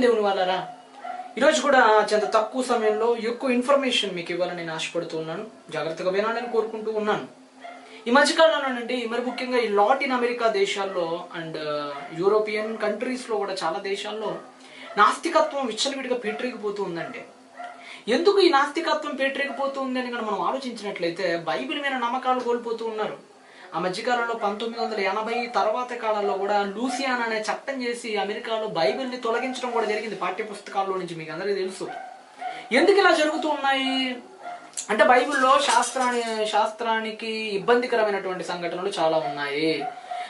దేవుని వాళ్ళరా? ఈరోజు కూడా చాలా తక్కువ సమయంలో ఎక్కువ ఇన్ఫర్మేషన్ మీకు ఇవ్వాలని నేను ఆశపడుతూ ఉన్నాను. జాగ్రత్తగా వినాలని కోరుకుంటూ ఉన్నాను. ఈ మధ్యకాలంలోనండి మరి ముఖ్యంగా ఈ లాటిన్ అమెరికా దేశాల్లో అండ్ యూరోపియన్ కంట్రీస్లో కూడా చాలా దేశాల్లో నాస్తికత్వం విచ్చలవిడిగా పీటరేగిపోతూ ఉందండి. ఎందుకు ఈ నాస్తికత్వం పేటరేకపోతూ ఉంది అని కనుక మనం ఆలోచించినట్లయితే బైబిల్ మీద నమ్మకాలు కోల్పోతూ ఉన్నారు. ఆ మధ్యకాలంలో పంతొమ్మిది వందల ఎనభై తర్వాత కాలంలో కూడా లూసియానా అనే చట్టం చేసి అమెరికాలో బైబిల్ని తొలగించడం కూడా జరిగింది పాఠ్య పుస్తకాల్లో నుంచి మీకు అందరికీ తెలుసు. ఎందుకు ఇలా జరుగుతూ ఉన్నాయి? అంటే బైబిల్లో శాస్త్రాన్ని శాస్త్రానికి ఇబ్బందికరమైనటువంటి సంఘటనలు చాలా ఉన్నాయి.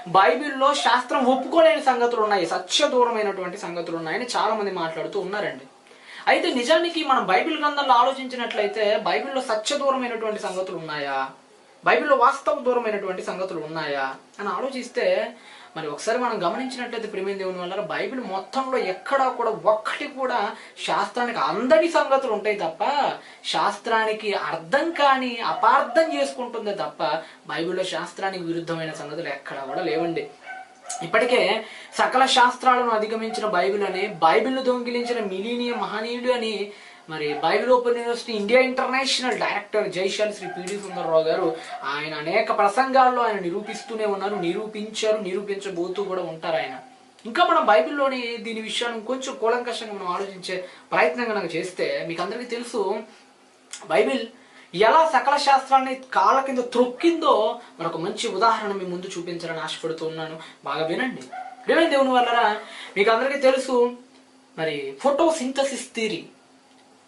బైబిల్లో శాస్త్రం ఒప్పుకోలేని సంగతులు ఉన్నాయి. సత్య దూరమైనటువంటి సంగతులు ఉన్నాయని చాలా మంది మాట్లాడుతూ ఉన్నారండి. అయితే నిజానికి మనం బైబిల్ గ్రంథంలో ఆలోచించినట్లయితే బైబిల్లో సత్య దూరమైనటువంటి సంగతులు ఉన్నాయా? బైబిల్లో వాస్తవ దూరమైనటువంటి సంగతులు ఉన్నాయా అని ఆలోచిస్తే మరి ఒకసారి మనం గమనించినట్లయితే ప్రేమ దేవుని వల్ల బైబిల్ మొత్తంలో ఎక్కడా కూడా ఒక్కటి కూడా శాస్త్రానికి అందని సంగతులు ఉంటాయి తప్ప శాస్త్రానికి అర్థం కాని అపార్థం చేసుకుంటుంది తప్ప బైబిల్లో శాస్త్రానికి విరుద్ధమైన సంగతులు ఎక్కడా కూడా లేవండి. ఇప్పటికే సకల శాస్త్రాలను అధిగమించిన బైబిల్ అని బైబిల్ను దొంగిలించిన మిలీనియ మహనీయుడు అని మరి Bible open university India international director జైశాల్ Shri PD Sundararao గారు ఆయన అనేక ప్రసంగాల్లో ఆయన నిరూపిస్తూనే ఉన్నారు నిరూపించారు నిరూపించబోతూ కూడా ఉంటారు ఆయన. ఇంకా మనం బైబిల్లోని దీని విషయాన్ని కొంచెం కూలంకషంగా మనం ఆలోచించే ప్రయత్నం కనుక చేస్తే మీకు అందరికీ తెలుసు బైబిల్ ఎలా సకల శాస్త్రాన్ని కాళ్ళ కింద త్రొక్కిందో మరొక మంచి ఉదాహరణ మీ ముందు చూపించాలని ఆశపడుతూ ఉన్నాను. బాగా వినండి. వినండి దేవుని వల్లరా మీకు అందరికీ తెలుసు మరి ఫోటో సింథసిస్ థియరీ.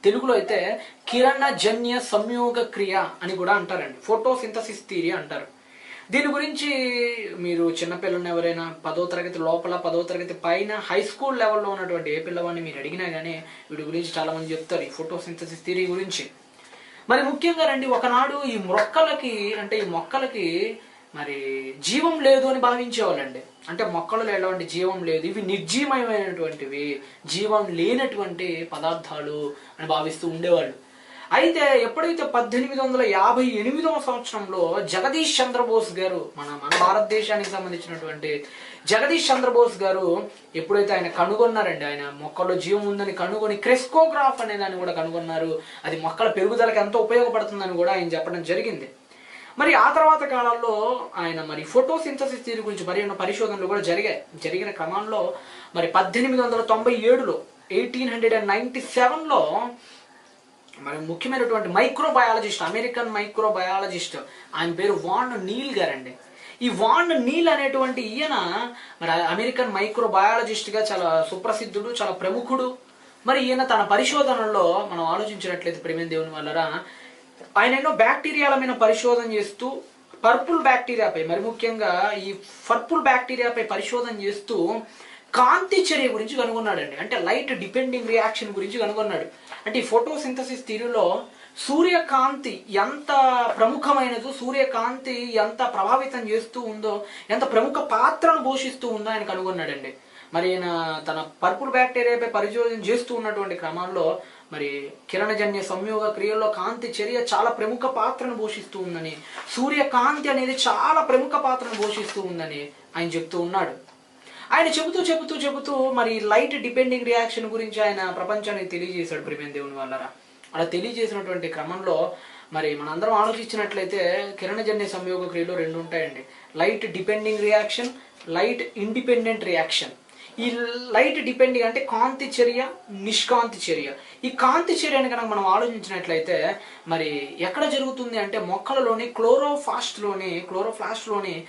తెలుగులో అయితే కిరణజన్య సంయోగ క్రియ అని కూడా అంటారండి. ఫోటో సింథసిస్ థియరీ అంటారు. దీని గురించి మీరు చిన్నపిల్లల్ని ఎవరైనా పదో తరగతి లోపల పదో తరగతి పైన హై స్కూల్ లెవెల్లో ఉన్నటువంటి ఏ పిల్లవాడిని మీరు అడిగినా కానీ వీడి గురించి చాలామంది చెప్తారు ఈ ఫోటో సింథసిస్ థియరీ గురించి. మరి ముఖ్యంగా రండి ఒకనాడు ఈ మొక్కలకి అంటే ఈ మొక్కలకి మరి జీవం లేదు అని భావించేవాళ్ళండి. అంటే మొక్కలలో ఎలాంటి జీవం లేదు ఇవి నిర్జీవమైనటువంటివి జీవం లేనటువంటి పదార్థాలు అని భావిస్తూ ఉండేవాళ్ళు. అయితే ఎప్పుడైతే పద్దెనిమిది వందల యాభై ఎనిమిదవ సంవత్సరంలో జగదీష్ చంద్రబోస్ గారు మన మన భారతదేశానికి సంబంధించినటువంటి జగదీష్ చంద్రబోస్ గారు ఎప్పుడైతే ఆయన కనుగొన్నారండి ఆయన మొక్కల్లో జీవం ఉందని కనుగొని క్రెస్కోగ్రాఫ్ అనే దాన్ని కూడా కనుగొన్నారు. అది మొక్కల పెరుగుదలకు ఎంతో ఉపయోగపడుతుందని కూడా ఆయన చెప్పడం జరిగింది. మరి ఆ తర్వాత కాలంలో ఆయన మరి ఫోటోసింథసిస్ థియరీ గురించి మరి ఎన్నో పరిశోధనలు కూడా జరిగాయి. జరిగిన క్రమంలో మరి పద్దెనిమిది వందల తొంభై ఏడులో ఎయిటీన్ హండ్రెడ్ అండ్ నైన్టీ సెవెన్లో మరి ముఖ్యమైనటువంటి మైక్రోబయాలజిస్ట్ అమెరికన్ మైక్రోబయాలజిస్ట్ ఆయన పేరు వాన్ నీల్ గారండి. ఈ వాన్ నీల్ అనేటువంటి ఈయన మరి అమెరికన్ మైక్రోబయాలజిస్ట్గా చాలా సుప్రసిద్ధుడు చాలా ప్రముఖుడు. మరి ఈయన తన పరిశోధనల్లో మనం ఆలోచించినట్లయితే ప్రేమ దేవుని వల్లరా ఆయన ఎన్నో బ్యాక్టీరియాల మీద పరిశోధన చేస్తూ పర్పుల్ బ్యాక్టీరియాపై మరి ముఖ్యంగా ఈ పర్పుల్ బ్యాక్టీరియాపై పరిశోధన చేస్తూ కాంతి చర్య గురించి కనుగొన్నాడండి. అంటే లైట్ డిపెండింగ్ రియాక్షన్ గురించి కనుగొన్నాడు. అంటే ఈ ఫోటోసింథసిస్ థియరీలో సూర్యకాంతి ఎంత ప్రముఖమైనదో సూర్యకాంతి ఎంత ప్రభావితం చేస్తూ ఉందో ఎంత ప్రముఖ పాత్రను పోషిస్తూ ఉందో ఆయన కనుగొన్నాడండి. మరి ఆయన తన పర్పుల్ బ్యాక్టీరియాపై పరిశోధన చేస్తూ ఉన్నటువంటి క్రమంలో మరి కిరణజన్య సంయోగ క్రియల్లో కాంతి చర్య చాలా ప్రముఖ పాత్రను పోషిస్తూ ఉందని సూర్యకాంతి అనేది చాలా ప్రముఖ పాత్రను పోషిస్తూ ఉందని ఆయన చెప్తూ ఉన్నాడు. ఆయన చెబుతూ చెబుతూ చెబుతూ మరి లైట్ డిపెండింగ్ రియాక్షన్ గురించి ఆయన ప్రపంచానికి తెలియజేశాడు ప్రేమేం దేవుని వల్లరా అలా తెలియజేసినటువంటి క్రమంలో మరి మనందరం ఆలోచించినట్లయితే కిరణజన్య సంయోగ క్రియలో రెండు ఉంటాయండి. Light depending reaction light independent reaction. ఈ లైట్ డిపెండింగ్ అంటే కాంతి చర్య నిష్కాంతి చర్య. ఈ కాంతి చర్యని కనుక మనం ఆలోచించినట్లయితే మరి ఎక్కడ జరుగుతుంది అంటే మొక్కలలోని క్లోరోఫాస్ట్లోని క్లోరోఫ్లాస్ట్లోని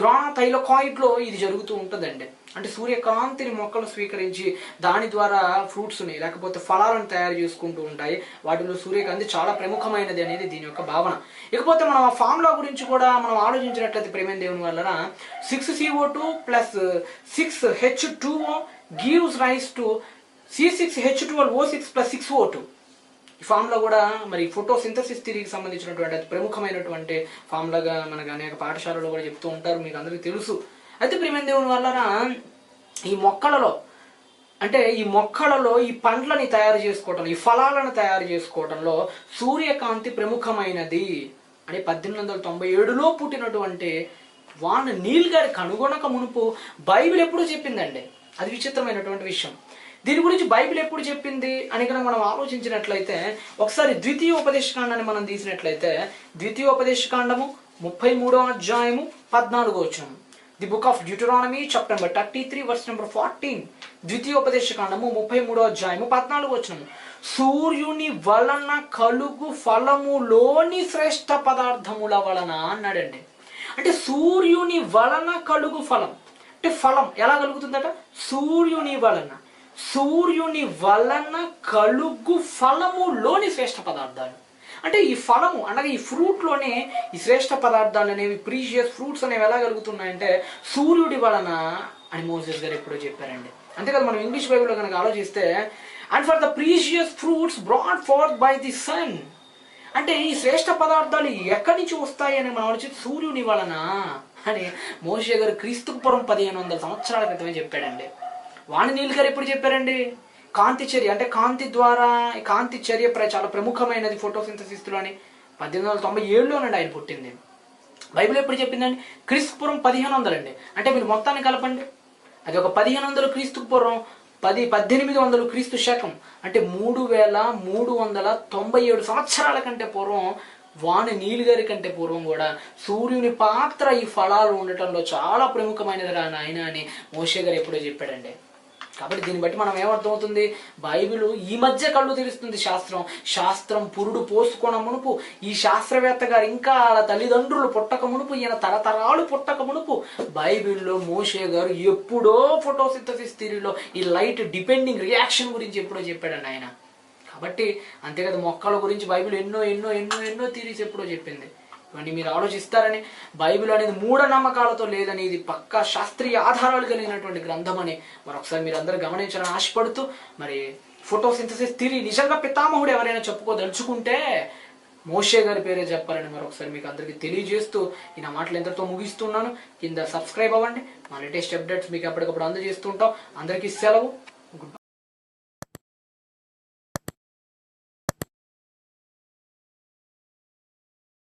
గ్రానథైలోకాయిడ్లో ఇది జరుగుతూ ఉంటుందండి. అంటే సూర్యకాంతిని మొక్కలు స్వీకరించి దాని ద్వారా ఫ్రూట్స్ని లేకపోతే ఫలాలను తయారు చేసుకుంటూ ఉంటాయి. వాటిలో సూర్యకాంతి చాలా ప్రముఖమైనది అనేది దీని యొక్క భావన. ఇకపోతే మనం ఆ ఫార్ములా గురించి కూడా మనం ఆలోచించినట్లయితే ప్రేమ దేవుని వలన six CO two plus six H two gives rise to C six H twelve O six plus six O two ఈ ఫామ్లో కూడా మరి ఫోటోసింథసిస్ థిరీకి సంబంధించినటువంటి అతి ప్రముఖమైనటువంటి ఫామ్లాగా మనకు అనేక పాఠశాలలో కూడా చెప్తూ ఉంటారు మీకు అందరికీ తెలుసు. అయితే ప్రేమేం దేవుని వలన ఈ మొక్కలలో అంటే ఈ మొక్కలలో ఈ పండ్లని తయారు చేసుకోవటం ఈ ఫలాలను తయారు చేసుకోవటంలో సూర్యకాంతి ప్రముఖమైనది. అని పద్దెనిమిది వందల తొంభై ఏడులో పుట్టినటువంటి వాన్ నీల్ గారి కనుగొనక మునుపు బైబిల్ ఎప్పుడూ చెప్పిందండి. అది విచిత్రమైనటువంటి విషయం. దీని గురించి బైబిల్ ఎప్పుడు చెప్పింది అని కనుక మనం ఆలోచించినట్లయితే ఒకసారి ద్వితీయోపదేశకాండాన్ని మనం తీసినట్లయితే ద్వితీయోపదేశకాండము ముప్పై మూడో అధ్యాయము పద్నాలుగో వచ్చాం the book of Deuteronomy chapter number thirty three verse number fourteen ద్వితీయోపదేశకాండము ముప్పై మూడో అధ్యాయము పద్నాలుగు వచనము. సూర్యుని వలన కలుగు ఫలములోని శ్రేష్ఠ పదార్థముల వలన అన్నాడండి. అంటే సూర్యుని వలన కలుగు ఫలం. అంటే ఫలం ఎలా కలుగుతుందట? సూర్యుని వలన. సూర్యుని వలన కలుగు ఫలములోని శ్రేష్ఠ పదార్థాలు. అంటే ఈ ఫలము అనగా ఈ ఫ్రూట్లోనే ఈ శ్రేష్ఠ పదార్థాలు అనేవి ప్రీషియస్ ఫ్రూట్స్ అనేవి ఎలా కలుగుతున్నాయంటే సూర్యుడి వలన అని మోసెస్ గారు ఎప్పుడో చెప్పారండి. అంతేకాదు మనం ఇంగ్లీష్ బైబిల్లో కనుక ఆలోచిస్తే and for the precious fruits brought forth by the sun అంటే ఈ శ్రేష్ఠ పదార్థాలు ఎక్కడి నుంచి వస్తాయి అని మనం ఆలోచిస్తే సూర్యుని వలన అని మోషే గారు క్రీస్తుపురం పదిహేను వందల సంవత్సరాల క్రితమే చెప్పాడండి. వాణి నీళ్ళు గారు ఎప్పుడు చెప్పారండి? కాంతి చర్య అంటే కాంతి ద్వారా ఈ కాంతి చర్య ప్ర- చాలా ప్రముఖమైనది ఫోటోసింథసిస్లో అని పద్దెనిమిది వందల తొంభై ఏడులోనండి ఆయన పుట్టింది. బైబిల్ ఎప్పుడు చెప్పిందండి? క్రీస్తు పూర్వం పదిహేను వందలండి. అంటే మీరు మొత్తాన్ని కలపండి. అది ఒక పదిహేను వందలు క్రీస్తు పూర్వం పది పద్దెనిమిది వందలు క్రీస్తు శకం. అంటే మూడు వేల మూడు వందల తొంభై ఏడు సంవత్సరాల కంటే పూర్వం వాణి నీళ్ళు గారి కంటే పూర్వం కూడా సూర్యుని పాత్ర ఈ ఫలాలు ఉండటంలో చాలా ప్రముఖమైనది రా నాయన అని మోషే గారు ఎప్పుడో చెప్పాడండి. కాబట్టి దీన్ని బట్టి మనం ఏమర్థమవుతుంది? బైబిల్ ఈ మధ్య కళ్ళు తెలుస్తుంది శాస్త్రం. శాస్త్రం పురుడు పోసుకోన మునుపు ఈ శాస్త్రవేత్త గారు ఇంకా వాళ్ళ తల్లిదండ్రులు పుట్టక మునుపు ఈయన తరతరాలు పుట్టక మునుపు బైబిల్లో మోషే గారు ఎప్పుడో ఫోటోసింథసిస్ థిరీలో ఈ లైట్ డిపెండింగ్ రియాక్షన్ గురించి ఎప్పుడో చెప్పాడండి ఆయన. కాబట్టి అంతే కదా మొక్కల గురించి బైబిల్ ఎన్నో ఎన్నో ఎన్నో ఎన్నో థిరీస్ ఎప్పుడో చెప్పింది. ఇవన్నీ మీరు ఆలోచిస్తారని బైబిల్ అనేది మూఢనమ్మకాలతో లేదని ఇది పక్కా శాస్త్రీయ ఆధారాలు కలిగినటువంటి గ్రంథం అని మరొకసారి మీరు అందరూ గమనించాలని ఆశపడుతూ మరి ఫోటోసింథసిస్ థిరీ నిజంగా పితామహుడు ఎవరైనా చెప్పుకోదలుచుకుంటే మోషే గారి పేరే చెప్పాలని మరొకసారి మీకు అందరికీ తెలియజేస్తూ ఈ నా మాటలు ఎంతతో ముగిస్తున్నాను. కింద సబ్స్క్రైబ్ అవ్వండి. మా లేటెస్ట్ అప్డేట్స్ మీకు ఎప్పటికప్పుడు అందజేస్తుంటాం అందరికీ సెలవు.